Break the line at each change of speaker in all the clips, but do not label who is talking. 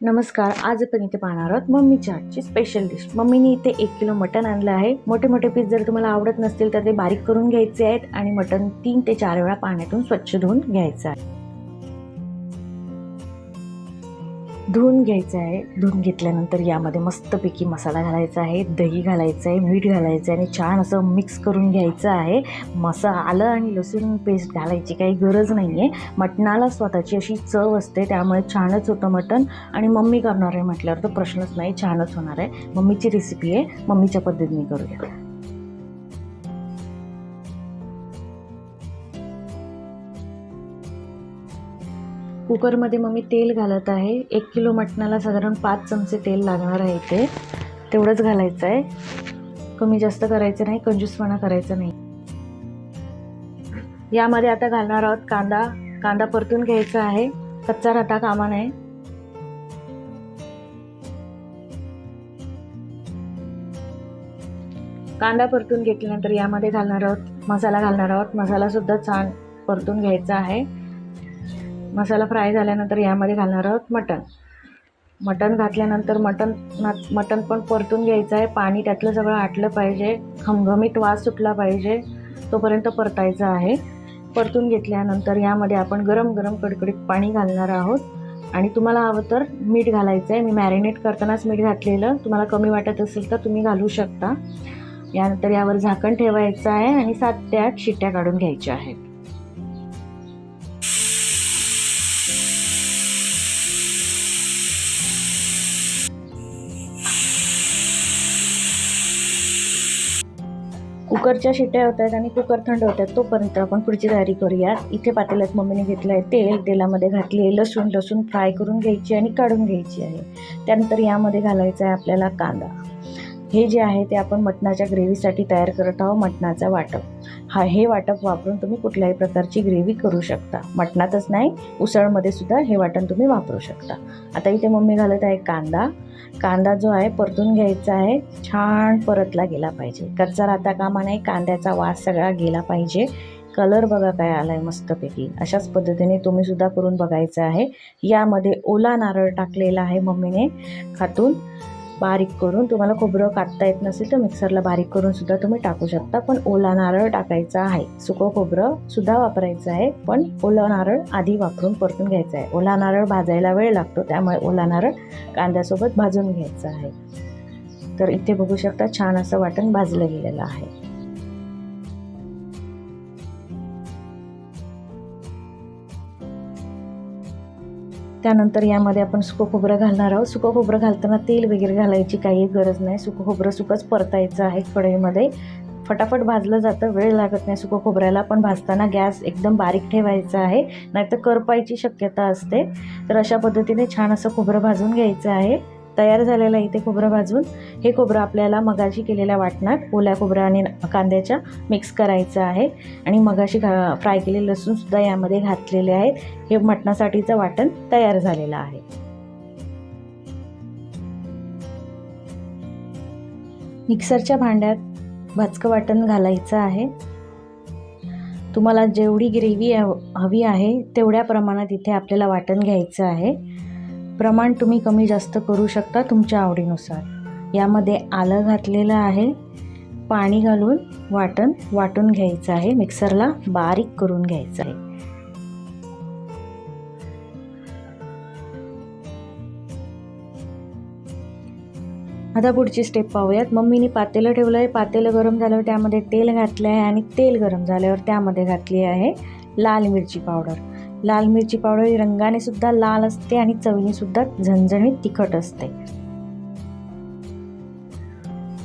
नमस्कार आज आपण इथे पाहणार आहोत मम्मीच्या चाटची स्पेशल डिश मम्मीने इथे एक किलो मटण आणलं आहे. मोठे मोठे पीस जर तुम्हाला आवडत नसतील तर ते बारीक करून घ्यायचे आहेत आणि मटण तीन ते चार वेळा पाण्यातून स्वच्छ धुवून घ्यायचं आहे. धुवून घ्यायचं आहे. धुवून घेतल्यानंतर यामध्ये मस्तपैकी मसाला घालायचा आहे दही घालायचं आहे मीठ घालायचं आहे आणि छान असं मिक्स करून घ्यायचं आहे. मसा आलं आणि लसूण पेस्ट घालायची काही गरज नाही आहे मटणाला स्वतःची अशी चव असते त्यामुळे छानच होतं मटण. आणि मम्मी करणार आहे म्हटल्यावर तर प्रश्नच नाही छानच होणार आहे. मम्मीची रेसिपी आहे मम्मीच्या पद्धतीने करूया. कुकरमध्ये मग मी तेल घालत आहे. एक किलो मटणाला साधारण पाच चमचे तेल लागणार आहे इथे. तेवढंच घालायचं आहे. कमी जास्त करायचं नाही कंजूसपणा करायचा नाही. यामध्ये आता घालणार आहोत कांदा. कांदा परतून घ्यायचा आहे. कच्चा राहता कामा नये. कांदा परतून घेतल्यानंतर यामध्ये घालणार आहोत मसाला घालणार आहोत. मसालासुद्धा छान परतून घ्यायचा आहे. मसाला फ्राय झाल्यानंतर यामध्ये घालणार आहोत मटण. मटण घातल्यानंतर मटण मटण पण परतून घ्यायचं आहे. पाणी त्यातलं सगळं आटलं पाहिजे. घमघमीत वास सुटला पाहिजे. तोपर्यंत परतायचं आहे. परतून घेतल्यानंतर यामध्ये आपण गरम गरम कडकडीत पाणी घालणार आहोत. आणि तुम्हाला हवं तर मीठ घालायचं आहे मी मॅरिनेट करतानाच मीठ घातलेलं. तुम्हाला कमी वाटत असेल तर तुम्ही घालू शकता. यानंतर यावर झाकण ठेवायचं आहे आणि सात ते आठ शिट्ट्या काढून घ्यायच्या आहेत. कुकरच्या शिट्या होत आहेत आणि कुकर थंड होत आहेत तोपर्यंत आपण पुढची तयारी करूयात इथे पातेल्यात मम्मीने घेतलं आहे तेल तेलामध्ये घातले लसूण लसूण फ्राय करून घ्यायची आणि काढून घ्यायची आहे. त्यानंतर यामध्ये घालायचं आहे आपल्याला कांदा. हे जे आहे ते आपण मटणाच्या ग्रेव्हीसाठी तयार करत आहोत मटणाचा वाटप. हा हे वाटप वापरून तुम्ही कुठल्याही प्रकारची ग्रेव्ही करू शकता. मटणातच नाही उसळमध्ये सुद्धा हे वाटण तुम्ही वापरू शकता. आता इथे मम्मी घालत आहे कांदा. कांदा जो आहे परतून घ्यायचा आहे. छान परतला गेला पाहिजे. कच्चा राहता कामा नाही कांद्याचा वास सगळा गेला पाहिजे. कलर बघा काय आला आहे मस्तपैकी. अशाच पद्धतीने तुम्ही सुद्धा करून बघायचं आहे. यामध्ये ओला नारळ टाकलेला आहे मम्मीने खातून. बारीक करून तुम्हाला खोबरं काटता येत नसेल तर मिक्सरला बारीक करून सुद्धा तुम्ही टाकू शकता. पण ओला नारळ टाकायचा आहे. सुकं खोबरं सुद्धा वापरायचं आहे. पण ओला नारळ आधी वापरून परतून घ्यायचं आहे. ओला नारळ भाजायला वेळ लागतो त्यामुळे ओला नारळ कांद्यासोबत भाजून घ्यायचं आहे. तर इथे बघू शकता छान असं वाटण भाजलं गेलेलं आहे. त्यानंतर यामध्ये आपण सुकं खोबरं घालणार आहोत. सुकं खोबरं घालताना तेल वगैरे घालायची काही गरज नाही. सुकं खोबरं सुकंच परतायचं आहे कढईमध्ये. फटाफट भाजलं जातं. वेळ लागत नाही सुकं खोबऱ्याला पण भाजताना गॅस एकदम बारीक ठेवायचा आहे. नाहीतर करपायची शक्यता असते. तर अशा पद्धतीने छान असं खोबरं भाजून घ्यायचं आहे. तयार झालेलं इथे खोबरं भाजून. हे खोबरं आपल्याला मगाशी केलेल्या वाटणात ओल्या खोबरं आणि कांद्याच्या मिक्स करायचं आहे. आणि मगाशी घा फ्राय केलेले लसूणसुद्धा यामध्ये घातलेले आहेत. हे मटणासाठीचं वाटण तयार झालेलं आहे. मिक्सरच्या भांड्यात भाजकं वाटण घालायचं आहे. तुम्हाला जेवढी ग्रेव्ही हवी आहे तेवढ्या प्रमाणात इथे आपल्याला वाटण घ्यायचं आहे. प्रमाण तुम्ही कमी जास्त करू शकता तुमच्या आवडीनुसार. यामध्ये आलं घातलेलं आहे पाणी घालून वाटण वाटून घ्यायचं आहे मिक्सरला बारीक करून घ्यायचं आहे. आता पुढची स्टेप पाहूयात. मम्मीने पातेलं ठेवलं आहे पातेलं गरम झाल्यावर त्यामध्ये तेल घातलं आहे आणि तेल गरम झाल्यावर त्यामध्ये घातली आहे लाल मिरची पावडर. लाल मिरची पावडर ही रंगाने सुद्धा लाल असते आणि चवीने सुद्धा झणझणीत तिखट असते.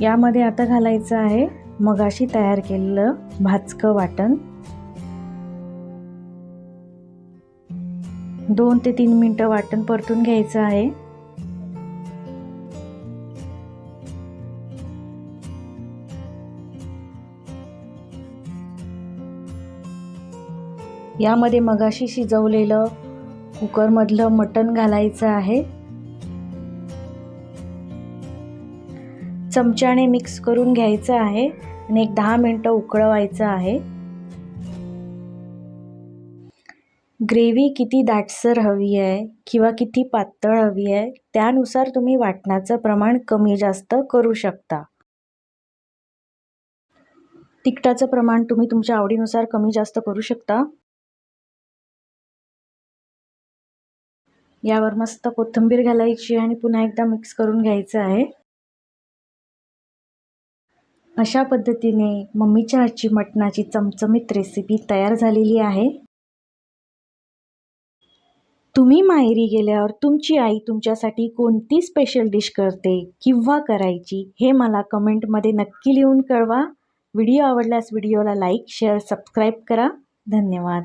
यामध्ये आता घालायचं आहे मगाशी तयार केलेलं भाजकं वाटण. दोन ते तीन मिनटं वाटण परतून घ्यायचं आहे. यामध्ये मगाशी शिजवलेलं कुकरमधलं मटण घालायचं आहे. चमच्याने मिक्स करून घ्यायचं आहे आणि एक दहा मिनटं उकळवायचं आहे. ग्रेव्ही किती दाटसर हवी आहे किंवा किती पातळ हवी आहे त्यानुसार तुम्ही वाटणाचं प्रमाण कमी जास्त करू शकता. तिखटाचं प्रमाण तुम्ही तुमच्या आवडीनुसार कमी जास्त करू शकता. यावर मस्त कोथिंबीर घालायची आणि पुन्हा एकदा मिक्स करून घ्यायचं आहे. अशा पद्धतीने मम्मीच्या हातची मटणाची चमचमीत रेसिपी तयार झालेली आहे. तुम्ही माहेरी गेल्यावर तुमची आई तुमच्यासाठी कोणती स्पेशल डिश करते किंवा करायची हे मला कमेंटमध्ये नक्की लिहून कळवा. व्हिडिओ आवडल्यास व्हिडिओला लाईक शेअर सबस्क्राईब करा. धन्यवाद.